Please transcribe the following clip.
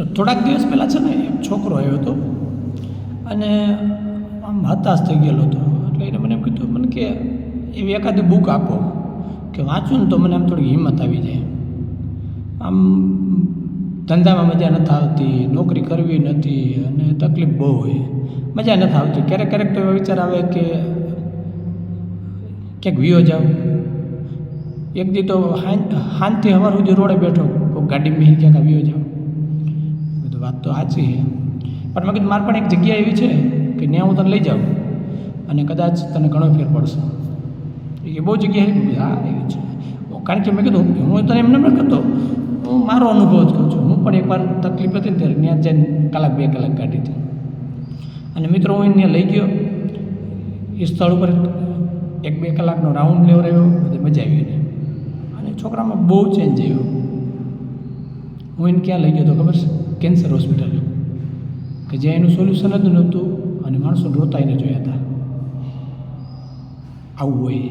મિત્ર થોડાક દિવસ પહેલાં છે ને, એક છોકરો આવ્યો હતો અને આમ હતાશ થઈ ગયેલો હતો. એટલે એને મને એમ કીધું, મને કે એવી એકાદી બુક આપો, કે વાંચું ને તો મને આમ થોડી હિંમત આવી જાય. આમ ધંધામાં મજા નથી આવતી, નોકરી કરવી નથી અને તકલીફ બહુ હોય. મજા નથી આવતી. ક્યારેક ક્યારેક તો એવો વિચાર આવે કે ક્યાંક વિયો જાઓ એક દી તો શાંતિ સવાર સુધી રોડે બેઠો ગાડી મેં ક્યાંક આવ્યો બધું વાત તો સાચી છે. પણ મેં કીધું, મારે પણ એક જગ્યા એવી છે કે ત્યાં હું તને લઈ જાઉં અને કદાચ તને ઘણો ફેર પડશે. એ બહુ જગ્યા હા, એવી છે. કારણ કે મેં કીધું, હું તને એમને પણ કરતો હું મારો અનુભવ જ કહું છું. હું પણ એકવાર તકલીફ હતી ને ત્યારે ત્યાં જઈને કલાક બે કલાક કાઢી હતી. અને મિત્રો, હું એને લઈ ગયો. એ સ્થળ ઉપર એક બે કલાકનો રાઉન્ડ લેવડાવ્યો બધી મજા આવી એને અને છોકરામાં બહુ ચેન્જ આવ્યો. હું એને ક્યાં લઈ ગયો તો ખબર છે? Cancer hospital. કે જ્યાં એનું સોલ્યુશન જ નહોતું અને માણસો રોતા એને જોયા હતા. આવું હોય.